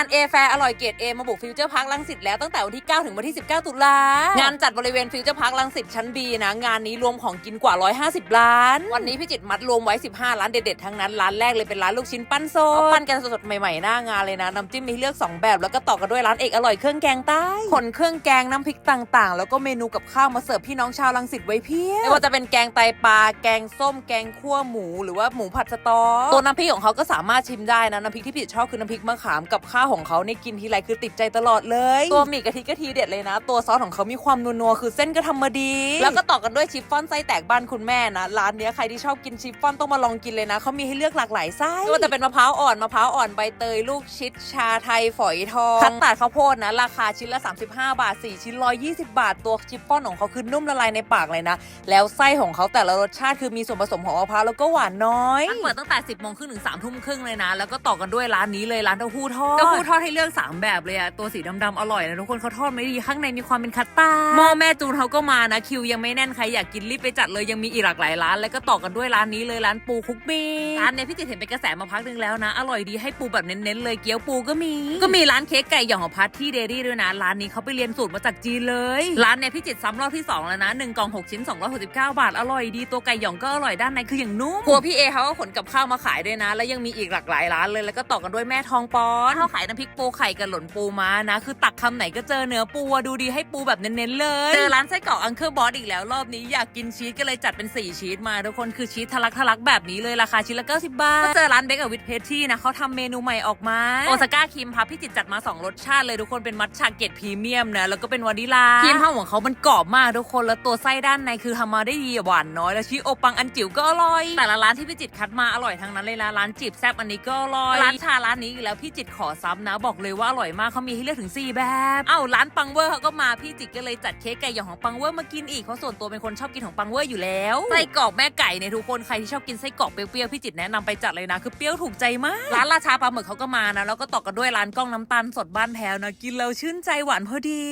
านเอแฟอร่อยเกรดเอมาบุกฟิวเจอร์พาร์คลังสิตแล้วตั้งแต่วันที่ 9 ถึงวันที่ 19 ตุลางานจัดบริเวณฟิวเจอร์พาร์คลังสิตชั้นบีนะ งานนี้รวมของกินกว่า 150 ล้าน วันนี้พี่จิตรมัดรวมไว้ 15 ร้านเด็ดๆ ทั้งนั้น ร้านแรกเลยเป็นร้านลูกชิ้นปั้นโซปั้นกันสดๆใหม่ๆ หน้างานเลยนะ น้ำจิ้มมีให้เลือก 2 แบบแล้วก็ต่อกันด้วยร้านเอกอร่อยเครื่องแกงใต้ขนเครื่องแกงน้ำพริกต่างๆ แล้วก็เมนูกับข้าวมาเสิร์ฟพี่น้องชาวลังสิตไว้เพียบไม่ว่าจะเป็นแกงไตปลาแกงส้มแกงคั่วหมูหรือว่าหมูผัดสตอตัวน้ำพริกของเขาก็สามารถชิมได้นะน้ำพริกที่พี่จิตรชอบคือน้ำพริกมะขามกับข้าวของเขาเนี่ยกินทีไรคือติดใจตลอดเลย ตัวหมี่กะทิกะทิเด็ดเลยนะ ตัวซอสของเขามีความนัวๆคือเส้นก็ทำมาดี แล้วก็ต่อกันด้วยชิฟฟ่อนไส้แตกบ้านคุณแม่นะร้านเนี้ยใครที่ชอบกินชิฟฟ่อนต้องมาลองกินเลยนะเขามีให้เลือกหลากหลายไส้ไม่ว่าจะเป็นมะพร้าวอ่อนมะพร้าวอ่อนใบเตยลูกชิดชาไทยฝอยทองคัสตาร์ดข้าวโพดนะราคาชิ้นละ 35 บาท 4 ชิ้น 120 บาท ตัวชิฟฟ่อนของเขาคือนุ่มละลายในปากเลยนะ แล้วไส้ของเขาแต่ละรสชาติคือมีส่วนผสมของมะพร้าวแล้วก็หวานน้อยเปิดตั้งแต่ 10โมงครึ่งถึง3ทุ่มครึ่งเลยนะ แล้วก็ต่อกันด้วยร้านนี้เลยร้านเต้าหู้ทอดเต้าหู้ทอดให้เลือก 3 แบบเลยอะตัวสีดำๆอร่อยนะทุกคนเขาทอดไม่ดีข้างในมีความเป็นคัตตาร์ดหม้อแม่จูนเขาก็มานะคิวยังไม่แน่นใครอยากกินรีบไปจัดเลยยังมีอีกหลากหลายร้าน แล้วก็ต่อกันด้วยร้านนี้เลยร้านปูคุกมีร้านเนี้ยพี่จิตเห็นเป็นกระแสมาพักหนึงแล้วนะ อร่อยดีให้ปูแบบเน้นๆเลยเกี๊ยวปูก็มี ก็มีร้านเค้กไก่หย่องของพัทที่เดรี่ด้วยนะร้านนี้เขาไปเรียนสูตรมาจากจีนเลยร้านเนี้ยพี่จิตซ้ำรอบที่สองแล้วนะหนึ่งกล่องหกชิ้น269 บาทอร่อยดีตัวไก่หย่องก็อร่อยด้านในคืออย่างนุ่มครัวพี่เอเขาก็ขนกับข้าวมาขายด้วยนะ แล้วยังมีอีกหลากหลายร้านเลยแล้วก็ต่อกันด้วยแม่ทองปอนข้าวขายน้ำพริกปูไข่กับหล่นปูม้านะ คือตักคำไหนก็เจอเนื้อปูอะดูดีให้ปูแบบเน้นๆเลยเจอร้านไส้กรอกอังเคอร์บอสอีกแล้วรอบนี้อยากกินชีสก็เลยจัดเป็น 4 ชีสมาทุกคนคือชีสทะลักทะลักแบบนี้เลยราคาชิ้นละ90 บาทก็เจอร้านเบเกอร์วิทเพทที่นะเขาทำเมนูใหม่ออกมาโอซาก้าครีมพับพี่จิตจัดมา 2 รสชาติเลยทุกคนเป็นมัทฉะเกรดพรีเมียมนะแล้วก็เป็นวานิลาครีมข้าวของเขามันกรอบมากทุกคนแล้วตัวไส้ด้านในคือทำมาได้ดีหวานน้อยแล้วชีสโอปังอันจิ๋วก็อร่อย แต่ละร้านที่พี่จิตคัดมาอร่อยทั้งนั้นเลยนะร้านจีบแซบอันนี้ก็อร่อยร้านชาร้านนี้อีกแล้วพี่จิตขอซ้ำนะบอกเลยว่าอร่อยมากเขามีให้เลือกถึง 4 แบบเอ้าร้านปังเวอร์เขาก็มาพี่จิตก็เลยจัดเค้กไก่หยองของปังเวอร์มากินอีกเพราะส่วนตัวเป็นคนชอบกินของปังเวอร์อยู่แล้วไส้กรอกแม่ไก่เนี่ยทุกคนใครที่ชอบกินไส้กรอกเปรี้ยวๆพี่จิตแนะนำไปจัดเลยนะคือเปรี้ยวถูกใจมากร้านราชาปลาหมึกเขาก็มานะแล้วก็ต่อกันด้วยร้านกล้องน้ำตาลสดบ้านแถวนะกินแล้วชื่นใจหวานพอดี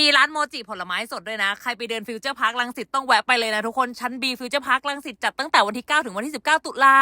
มีร้านโมจิผลไม้สดด้วยนะใครไปเดินฟิวเจอร์พาร์คลังสิตต้องแวะไปเลยนะทุกคนชั้นบีฟิวเจอร์พาร์คลังสิตจัดตั้งแต่วันที่ 9 ถึงวันที่ 19 ตุลา